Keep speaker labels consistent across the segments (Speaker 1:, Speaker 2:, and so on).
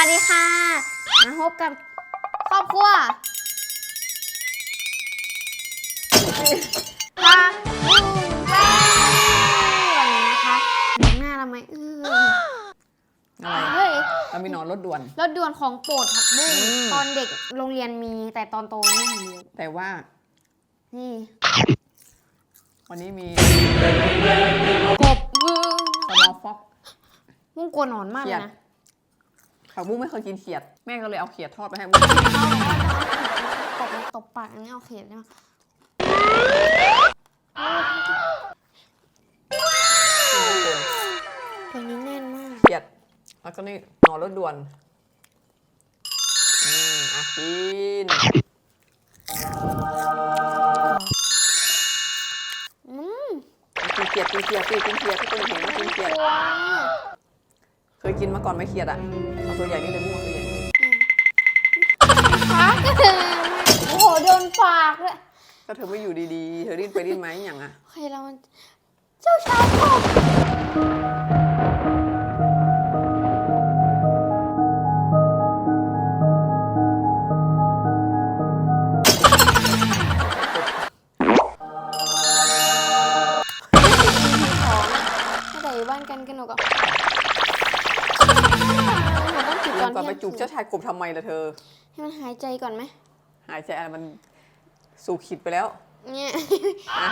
Speaker 1: วัสดีค่ะ มาพบกับครอบครัวพาลุงแป้งวันนี้นะคะหนังหน้าเราไหมเออ
Speaker 2: อะไร
Speaker 1: เฮ้ย
Speaker 2: เรามีหนอนรถด่วน
Speaker 1: รถด่วนของโปรดผักบุ้ง
Speaker 2: อืม
Speaker 1: ตอนเด็กโรงเรียนมีแต่ตอนโตไม่มีแล้ว
Speaker 2: แต่ว่า
Speaker 1: นี่
Speaker 2: วันนี้มี
Speaker 1: กบบึ้ง
Speaker 2: สมอลฟ็อก
Speaker 1: บุ้งกลัวหนอนมากเลยนะ
Speaker 2: ผักบุ้งไม่เคยกินเขียด แม่ก็เลยเอาเขียดทอดไปให้บุ้ง
Speaker 1: เขาบอกว่าจะเอากบมาตบปากอันนี้เอาเขียนได้ไหมเพลงนี้แน่นมาก
Speaker 2: เขียด แล้วก็นี่หนอนรถด่วน อืมอะกิน ยกินมาก่อนไหมเขียดอะเอาตัวใหญ่นี่เลยบุ้งเอาตัวใหญ่นี่เลย
Speaker 1: พักโอ้โหโดนปากเลย
Speaker 2: ก็เธอไม่อยู่ดีๆ เธอดิ้นไปดิ้นมาอย่างอะ
Speaker 1: โอเคเรามันเจ้าชายกบของแต่อยู่บ้านกันกันหนูก็หนู ต้องจุด
Speaker 2: กิ
Speaker 1: ตอน
Speaker 2: นก่อนไป
Speaker 1: เที่ยง
Speaker 2: จุกเจ้าชายกบทำไมล่ะเธอ
Speaker 1: ให้มันหายใจก่อนไหม
Speaker 2: หายใจอะไรมันสู่ขีดไปแล้ว
Speaker 1: เนี่ย
Speaker 2: อะ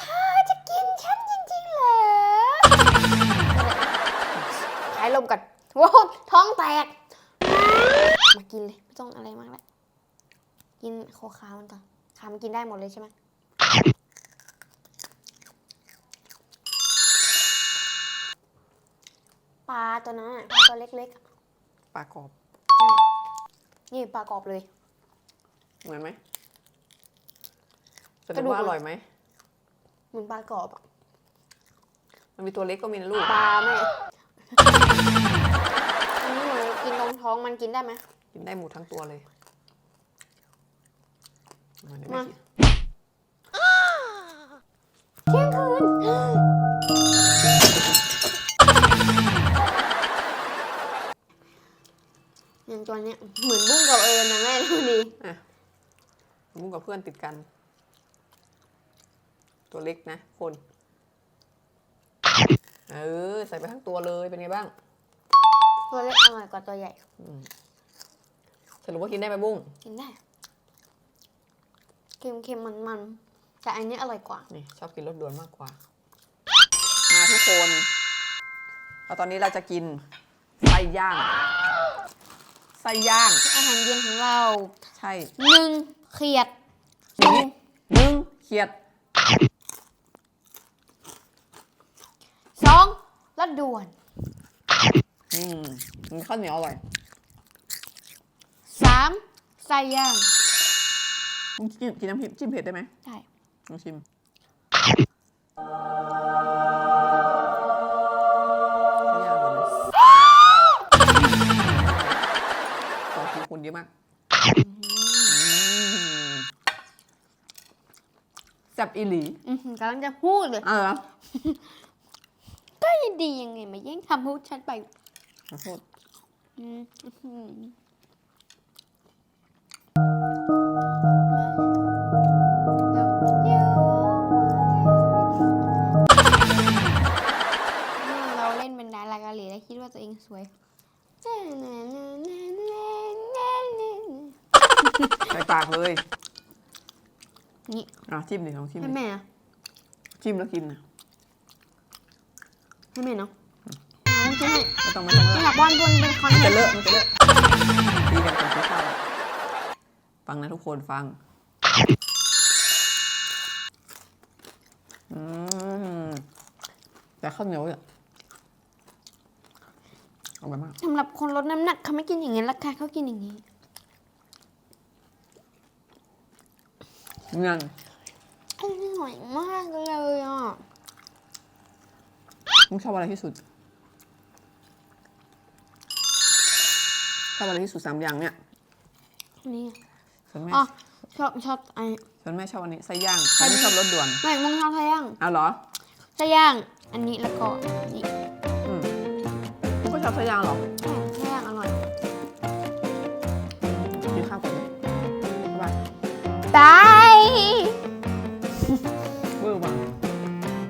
Speaker 1: เธอจะกินฉันจริงๆเหรอหายลมก่อนว้าวท้องแตก มากินเลย ไม่ต้องอะไรมากแล้วกินโคคามันก่อนขามันกินได้หมดเลยใช่ไหม ปลาตัวนั้นอะปลาตัวเล็กๆอะ
Speaker 2: ปลากรอบ
Speaker 1: นี่ปลากรอบเลย
Speaker 2: เหมือนไหมจะ
Speaker 1: กระ
Speaker 2: ดู
Speaker 1: ดูก
Speaker 2: ว่าอ
Speaker 1: มัน
Speaker 2: ร่อยไหม
Speaker 1: เหมือนปลากรอบอะ
Speaker 2: มันมีตัวเล็กก็มีนะลูก
Speaker 1: ปลาแม่อันนี้หนูกินตรงท้องมันกินได้ไหม
Speaker 2: กินได้หมดทั้งตัวเลยมาเดี๋ยว
Speaker 1: มา
Speaker 2: แม่กิน
Speaker 1: เที่ยงคืน ตัวเนี้ยเหมือนบุ้งกับเอิญนะแม่ดูดิ
Speaker 2: อะมุ้งกับเพื่อนติดกัน ตัวเล็กนะคน เออ ใส่ไปทั้งตัวเลยเป็นไงบ้าง
Speaker 1: ตัวเล็กอร่อยกว่าตัวใหญ่
Speaker 2: สรุปว่ากินได้ไหมบุ้ง
Speaker 1: กินได้เค็มเค็มมันมันๆแต่อันนี้อร่อยกว่า
Speaker 2: นี่ชอบกินรสด่วนมากกว่า มาทุกคนแล้วตอนนี้เราจะกินไส้ย่างไส้ย่าง
Speaker 1: อาหารเย็นของเรา
Speaker 2: ใช่
Speaker 1: หนึ่งเขียด
Speaker 2: หนึ่งหนึ่งเขียด
Speaker 1: สองละด่วน
Speaker 2: อืมมีข้าวเหนียวอร่อย
Speaker 1: สามไส้ย่าง
Speaker 2: บุ้งกินกินน้ำพริกจิ้มเผ็ดได้ไหม
Speaker 1: ได้
Speaker 2: ลองชิม คิวคุณเยอะมากอืมแซ่บอีหลี
Speaker 1: อือหือกำลังจะพูดเลย
Speaker 2: อ้าวเหรอ
Speaker 1: ก็ดียังไงมาแย่งทำพูดฉันไป
Speaker 2: ขอโทษ
Speaker 1: อืมอื้อหือเราเล่นเป็นดาราเกาหลีแล้วคิดว่าตัวเองสวย
Speaker 2: ส่ปากเลย
Speaker 1: นี่
Speaker 2: อะจิ้มดิลองจิ้ม
Speaker 1: ให้
Speaker 2: ดิ
Speaker 1: แม่อะ
Speaker 2: จิ้มแล้วกินนะ
Speaker 1: ให้แม่เนาะเอาจริงให้
Speaker 2: ไม่ต้องไม่ต้อง
Speaker 1: ไม่อยากวาดบนเป็นคอน
Speaker 2: มัน
Speaker 1: เท
Speaker 2: จะ
Speaker 1: นต์
Speaker 2: เลอะมันจะเลอะดีกันก่อนกินข้าวอะฟังนะทุกคนฟังอืมแต่ข้าวเหนียวเนี่ยอร่อยมาก
Speaker 1: สำหรับคนลดน้ำหนักเขาไม่กินอย่างนี้ราคาเขากินอย่างนี้
Speaker 2: เงิน
Speaker 1: อร่อยมากเลยอะ
Speaker 2: มึงชอบอะไรที่สุด ชอบอะไรที่สุดสามอย่างเนี่ย
Speaker 1: นี่
Speaker 2: ส่วนแม่
Speaker 1: อ๋อชอบชอบไอ้
Speaker 2: ส่วนแม่ชอบอันนี้ไส้ย่างฉันไม่ชอบรสด่วน
Speaker 1: แม่มึงชอบไส้ย่าง
Speaker 2: เอาเหรอ
Speaker 1: ไส้ย่าง อันนี้แล้วก็นี่
Speaker 2: อืมก็ชอบไส้ย่างเหรอ
Speaker 1: ใช่ไส้ย่างอร่อยอ